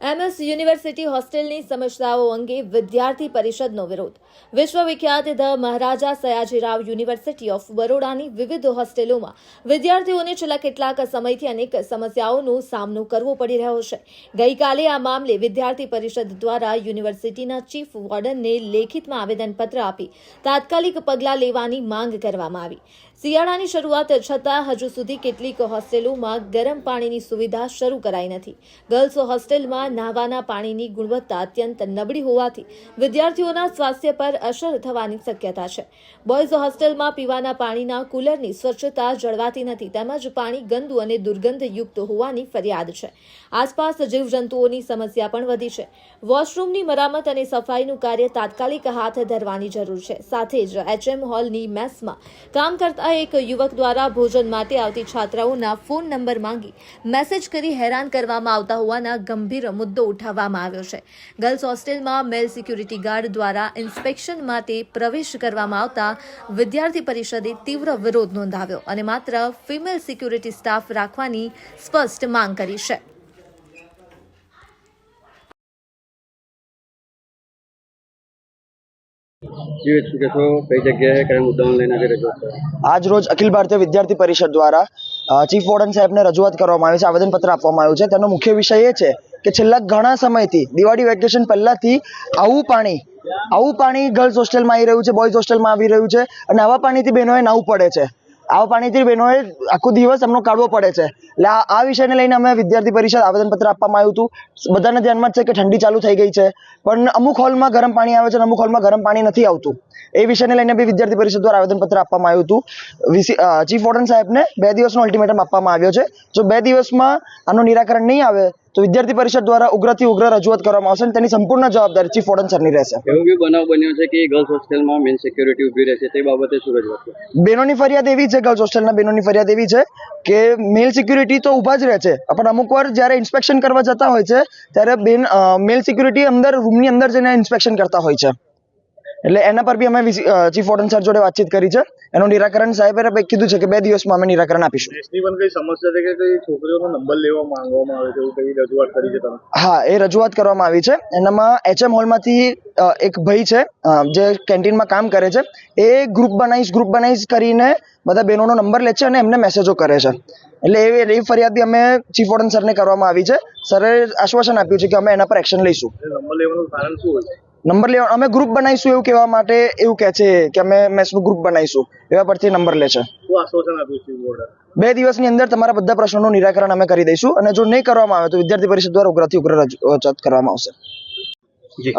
MS university હોસ્ટેલની સમસ્યાઓ અંગે વિદ્યાર્થી પરિષદનો વિરોધ. વિશ્વવિખ્યાત the Maharaja Sayajirao university of બરોડાની વિવિધ હોસ્ટેલોમાં વિદ્યાર્થીઓને છેલ્લા કેટલાક સમયથી અનેક સમસ્યાઓનો સામનો કરવો પડી રહ્યો છે. ગઈકાલે આ મામલે વિદ્યાર્થી પરિષદ દ્વારા યુનિવર્સિટીના ચીફ વોર્ડનને લેખિતમાં આવેદનપત્ર આપી તાત્કાલિક પગલાં લેવાની માંગ કરવામાં આવી. શિયાળાની શરૂઆત છતાં હજુ સુધી કેટલીક હોસ્ટેલોમાં ગરમ પાણીની સુવિધા શરૂ કરાઈ નથી. ગર્લ્સ હોસ્ટેલમાં નાહવાના પાણીની ગુણવત્તા અત્યંત નબળી હોવાથી વિદ્યાર્થીઓના સ્વાસ્થ્ય પર અસર થવાની શક્યતા છે. બોયઝ હોસ્ટેલમાં પીવાના પાણીના કુલરની સ્વચ્છતા જળવાતી નથી, તેમજ પાણી ગંદુ અને દુર્ગંધયુક્ત હોવાની ફરિયાદ છે. આસપાસ જીવજંતુઓની સમસ્યા પણ વધી છે. વોશરૂમની મરામત અને સફાઈનું કાર્ય તાત્કાલિક હાથ ધરવાની જરૂર છે. સાથે જ એચએમ હોલની મેસમાં કામ કરતા એક યુવક દ્વારા ભોજન માટે આવતી છાત્રાઓના ફોન નંબર માંગી મેસેજ કરી હેરાન કરવામાં આવતા હોવાના ગંભીર મુદ્દો ઉઠાવવામાં આવ્યો છે. ગર્લ્સ હોસ્ટેલમાં મેલ સિક્યુરિટી ગાર્ડ દ્વારા ઇન્સ્પેક્શન માટે પ્રવેશ કરવામાં આવતા વિદ્યાર્થી પરિષદે તીવ્ર વિરોધ નોંધાવ્યો અને માત્ર ફિમેલ સિક્યુરિટી સ્ટાફ રાખવાની સ્પષ્ટ માંગ કરી છે. આજે રજૂઆત કરો? આજ રોજ અખિલ ભારતીય વિદ્યાર્થી પરિષદ દ્વારા ચીફ વોર્ડન સાહેબને રજૂઆત કરવામાં આવી છે આવેદનપત્ર આપવામાં આવ્યું છે. તેનો મુખ્ય વિષય એ છે કે છેલ્લા ઘણા સમયથી, દિવાળી વેકેશન પહેલાંથી આવું પાણી આવું પાણી ગર્લ્સ હોસ્ટેલમાં આવી રહ્યું છે બોયઝ હોસ્ટેલમાં આવી રહ્યું છે અને આવા પાણીથી બહેનોએ નાવું પડે છે. આવા પાણીથી બહેનોએ આખો દિવસ એમનો કાઢવો પડે છે. એટલે આ વિષયને લઈને અમે વિદ્યાર્થી પરિષદ આવેદનપત્ર આપવામાં આવ્યું હતું. બધાના ધ્યાનમાં છે કે ઠંડી ચાલુ થઈ ગઈ છે. પણ અમુક હોલમાં ગરમ પાણી આવે છે અને અમુક હોલમાં ગરમ પાણી નથી આવતું. એ વિષયને લઈને બી વિદ્યાર્થી પરિષદ દ્વારા આવેદનપત્ર આપવામાં આવ્યું હતું. ચીફ વોર્ડન સાહેબને બે દિવસનો અલ્ટિમેટમ આપવામાં આવ્યો છે. જો બે દિવસમાં આનું નિરાકરણ નહીં આવે તો વિદ્યાર્થી પરિષદ દ્વારા ઉગ્રથી ઉગ્ર રજૂઆત કરવામાં આવશે અને તેની સંપૂર્ણ જવાબદારી ચીફ વોર્ડન સરની રહેશે. એવું બી બનાવ બન્યો છે કે ગર્લ્સ હોસ્ટેલમાં મેન સિક્યુરિટી ઊભી રહેશે તે બાબતે શું રજૂઆત કરો બહેનોની ફરિયાદ એવી છે ગર્લ્સ હોસ્ટેલના બહેનોની ફરિયાદ એવી છે કે મેલ સિક્યુરિટી તો ઊભા જ રહે છે પણ અમુક વાર જ્યારે ઇન્સ્પેક્શન કરવા જતા હોય છે ત્યારે બેન મેલ સિક્યુરિટી અંદર રૂમની અંદર જઈને ઇન્સ્પેક્શન કરતા હોય છે. એટલે એના પર બી અમે ચીફ વોર્ડન સર જોડે વાતચીત કરી છે. એનું નિરાકરણ સાહેબે કીધું છે કે બે દિવસમાં અમે નિરાકરણ આપીશું. એસની પણ કઈ સમસ્યા છે કે છોકરીઓનો નંબર લેવા માંગવામાં આવે છે એવું કઈ રજૂઆત કરી છે હા એ રજૂઆત કરવામાં આવી છે. એનામાં એચએમ હોલમાંથી એક ભાઈ છે જે કેન્ટીનમાં કામ કરે છે. એ ગ્રુપ બનાવીશ ગ્રુપ બનાવીશ કરીને બધા બહેનોનો નંબર લે છે અને એમને મેસેજો કરે છે. એટલે એ એ ફરિયાદ બી અમે ચીફ વોર્ડન સરને કરવામાં આવી છે. સરે આશ્વાસન આપ્યું છે કે અમે એના પર એક્શન લઈશું. નંબર લેવાનું કારણ શું હોય? છે નંબર લેવા અમે ગ્રુપ બનાવીશું એવું કહેવા માટે એવું કહે છે કે અમે મેસનું ગ્રુપ બનાવીશું. એવા પરથી નંબર લે છે. બે દિવસની અંદર તમારા બધા પ્રશ્નોનું નિરાકરણ અમે કરી દઈશું અને જો નહીં કરવામાં આવે તો વિદ્યાર્થી પરિષદ દ્વારા ઉગ્રથી ઉગ્ર રજૂઆત કરવામાં આવશે. જી.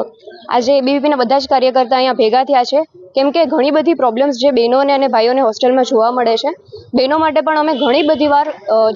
આજે ના બધા જ કાર્યકર્તા અહીંયા ભેગા થયા છે. કેમ કે ઘણી બધી પ્રોબ્લેમ્સ જે બહેનોને અને ભાઈઓને હોસ્ટેલમાં જોવા મળે છે. બહેનો માટે પણ અમે ઘણી બધી વાર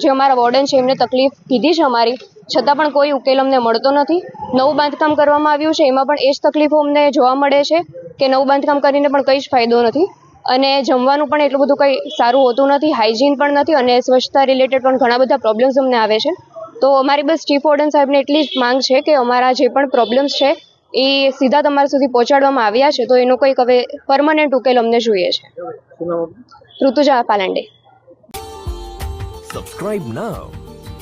જે અમારા વોર્ડન છે એમને તકલીફ કીધી છે અમારી. છતાં પણ કોઈ ઉકેલ અમને મળતો નથી. નવું બાંધકામ કરવામાં આવ્યું છે એમાં પણ એ જ તકલીફો અમને જોવા મળે છે કે નવું બાંધકામ કરીને પણ કંઈ જ ફાયદો નથી. અને જમવાનું પણ એટલું બધું કંઈ સારું હોતું નથી હાઇજીન પણ નથી અને સ્વચ્છતા રિલેટેડ પણ ઘણા બધા પ્રોબ્લેમ્સ અમને આવે છે. તો અમારી બસ ચીફ ઓર્ડન સાહેબને એટલી જ માંગ છે કે અમારા જે પણ પ્રોબ્લેમ્સ છે એ સીધા તમારા સુધી પહોંચાડવામાં આવ્યા છે તો એનો કંઈક હવે પરમનન્ટ ઉકેલ અમને જોઈએ છે? Rutuja Palande. Subscribe now